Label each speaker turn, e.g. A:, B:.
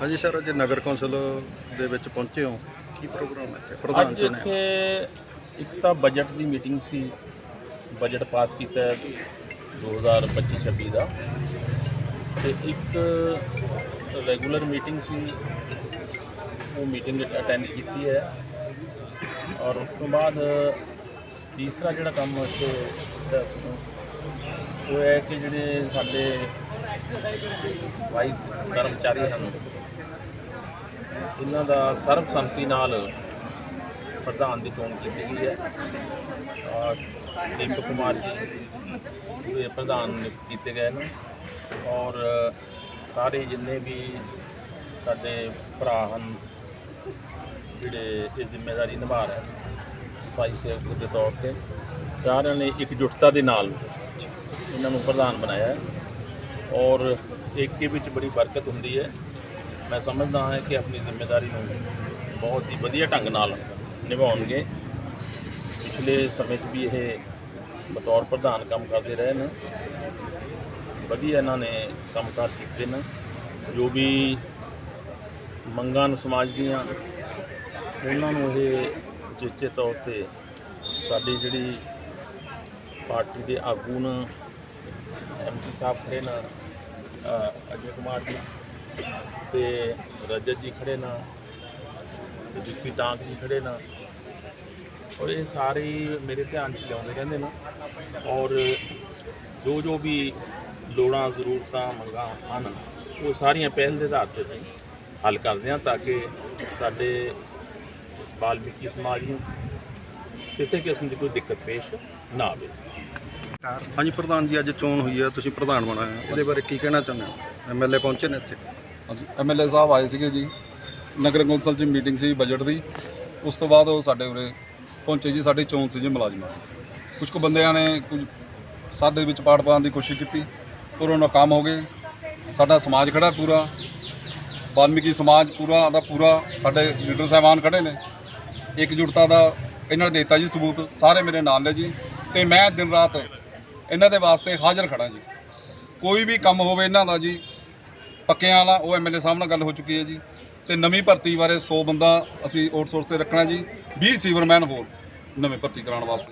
A: ਹਾਂਜੀ ਸਰ ਅੱਜ ਨਗਰ ਕੌਂਸਲ ਦੇ ਵਿੱਚ ਪਹੁੰਚੇ ਹੋ। ਕੀ ਪ੍ਰੋਗਰਾਮ ਹੈ ਇੱਥੇ? ਪ੍ਰਧਾਨ
B: ਅੱਜ
A: ਚੁਣਿਆ।
B: ਇੱਥੇ ਇੱਕ ਤਾਂ ਬਜਟ ਦੀ ਮੀਟਿੰਗ ਸੀ। ਬਜਟ ਪਾਸ ਕੀਤਾ ਹੈ 2025-26 ਦਾ। ਤੇ ਇੱਕ ਰੈਗੂਲਰ ਮੀਟਿੰਗ ਸੀ। ਉਹ ਮੀਟਿੰਗ ਅਟੈਂਡ ਕੀਤੀ ਹੈ। ਔਰ ਉਸ ਤੋਂ ਬਾਅਦ ਤੀਸਰਾ ਜਿਹੜਾ ਕੰਮ ਇੱਥੇ ਸੀ ਉਹ ਹੈ ਕਿ ਜਿਹੜੇ ਸਾਡੇ ਵਾਈਸ ਕਰਮਚਾਰੀ ਹਨ ਇਹਨਾਂ ਦਾ ਸਰਬਸੰਮਤੀ ਨਾਲ ਪ੍ਰਧਾਨ ਦੀ ਚੋਣ ਕੀਤੀ ਗਈ ਹੈ। ਔਰ ਦੀਪਕ ਕੁਮਾਰ ਜੀ ਦੇ ਪ੍ਰਧਾਨ ਨਿਯੁਕਤ ਕੀਤੇ ਗਏ ਨੇ ਔਰ ਸਾਰੇ ਜਿੰਨੇ ਵੀ ਸਾਡੇ ਭਰਾ ਹਨ, ਜਿਹੜੇ ਇਹ ਜ਼ਿੰਮੇਵਾਰੀ ਨਿਭਾ ਰਹੇ ਸਫ਼ਾਈ ਸੇਵਕ ਦੇ ਤੌਰ ਤੇ, ਸਾਰਿਆਂ ਨੇ ਇਕਜੁੱਟਤਾ ਦੇ ਨਾਲ ਇਹਨਾਂ ਨੂੰ ਪ੍ਰਧਾਨ ਬਣਾਇਆ ਔਰ ਏਕੇ ਵਿੱਚ ਬੜੀ ਬਰਕਤ ਹੁੰਦੀ ਹੈ। ਮੈਂ ਸਮਝਦਾ ਹਾਂ ਕਿ ਆਪਣੀ ਜ਼ਿੰਮੇਵਾਰੀ ਨੂੰ ਬਹੁਤ ਹੀ ਵਧੀਆ ਢੰਗ ਨਾਲ ਨਿਭਾਉਣਗੇ। ਪਿਛਲੇ ਸਮੇਂ 'ਚ ਵੀ ਇਹ ਬਤੌਰ ਪ੍ਰਧਾਨ ਕੰਮ ਕਰਦੇ ਰਹੇ ਨੇ। ਵਧੀਆ ਇਹਨਾਂ ਨੇ ਕੰਮਕਾਰ ਕੀਤੇ ਨੇ। ਜੋ ਵੀ ਮੰਗਾਂ ਨੂੰ ਸਮਾਜ ਦੀਆਂ, ਉਹਨਾਂ ਨੂੰ ਇਹ ਚੇਚੇ ਤੌਰ ਤੇ ਸਾਡੀ ਜਿਹੜੀ ਪਾਰਟੀ ਦੇ ਆਗੂ ਨੇ ਐਮਸੀ ਸਾਹਿਬ ਖੜੇ ਨੇ ਅਜੇ ਕੁਮਾਰ ਜੀ। ਤੇ ਰਜਤ ਜੀ ਖੜੇ ਨਾ ਤੇ ਵਿੱਕੀ ਟਾਂਕ ਜੀ ਖੜੇ ਨਾ ਔਰ ਇਹ ਸਾਰੇ ਮੇਰੇ ਧਿਆਨ 'ਚ ਲਿਆਉਂਦੇ ਰਹਿੰਦੇ ਨੇ। ਔਰ ਜੋ ਜੋ ਵੀ ਲੋੜਾਂ, ਜ਼ਰੂਰਤਾਂ ਮੰਗਾਂ ਹਨ, ਉਹ ਸਾਰੀਆਂ ਪਹਿਲ ਦੇ ਆਧਾਰ ਤੇ ਅਸੀਂ ਹੱਲ ਕਰਦੇ ਹਾਂ ਤਾਂ ਕਿ ਸਾਡੇ ਇਸ ਬਾਲਮੀਕੀ ਸਮਾਜ ਨੂੰ ਕਿਸੇ ਕਿਸਮ ਦੀ ਕੋਈ ਦਿੱਕਤ ਪੇਸ਼ ਨਾ ਆਵੇ।
A: ਹਾਂਜੀ, ਪ੍ਰਧਾਨ ਜੀ, ਅੱਜ ਚੋਣ ਹੋਈ ਹੈ ਤੁਸੀਂ ਪ੍ਰਧਾਨ ਬਣਾਇਆ ਉਹਦੇ ਬਾਰੇ ਕੀ ਕਹਿਣਾ ਚਾਹੁੰਦੇ ਹੋ? ਐਮਐਲਏ ਪਹੁੰਚੇ ਨੇ ਇੱਥੇ।
C: ਐਮਐਲਏ ਸਾਹਿਬ ਆਏ ਸੀਗੇ ਜੀ। ਨਗਰ ਕੌਂਸਲ 'ਚ ਮੀਟਿੰਗ ਸੀ ਬਜਟ ਦੀ। ਉਸ ਤੋਂ ਬਾਅਦ ਉਹ ਸਾਡੇ ਉਰੇ ਪਹੁੰਚੇ ਜੀ, ਸਾਡੀ ਚੋਣ ਸੀ ਜੀ ਮੁਲਾਜ਼ਮਾਂ। ਦੀ। ਕੁਝ ਕੁ ਬੰਦਿਆਂ ਨੇ ਕੁਝ ਸਾਡੇ ਵਿੱਚ ਪਾੜ ਪਾਉਣ ਦੀ ਕੋਸ਼ਿਸ਼ ਕੀਤੀ, ਪਰ ਉਹ ਨਾਕਾਮ ਹੋ ਗਏ। ਸਾਡਾ ਸਮਾਜ ਖੜਾ ਪੂਰਾ। ਵਾਲਮੀਕੀ ਸਮਾਜ ਪੂਰਾ ਦਾ ਪੂਰਾ ਸਾਡੇ ਲੀਡਰ ਸਾਹਿਬਾਨ ਖੜੇ ਨੇ। ਇਕਜੁੱਟਤਾ ਦਾ ਇਹਨਾਂ ਨੇ ਦਿੱਤਾ ਜੀ ਸਬੂਤ, ਸਾਰੇ ਮੇਰੇ ਨਾਲ ਨੇ ਜੀ। ਤੇ ਮੈਂ ਦਿਨ ਰਾਤ ਇਹਨਾਂ ਦੇ ਵਾਸਤੇ ਹਾਜ਼ਰ ਖੜਾ ਜੀ। ਕੋਈ ਵੀ ਕੰਮ ਹੋਵੇ ਇਹਨਾਂ ਦਾ ਜੀ ਪੱਕਿਆਂ ਵਾਲਾ, ਉਹ ਐਮਐਲਏ ਸਾਹਿਬ ਨਾਲ ਗੱਲ ਹੋ ਚੁੱਕੀ ਹੈ ਜੀ। ਤੇ ਨਵੀਂ ਭਰਤੀ ਬਾਰੇ 100 ਬੰਦਾ ਅਸੀਂ ਆਊਟਸੋਰਸ ਤੇ ਰੱਖਣਾ ਜੀ। 20 ਸੀਵਰਮੈਨ ਹੋਰ ਨਵੇਂ ਭਰਤੀ ਕਰਾਉਣ ਵਾਸਤੇ।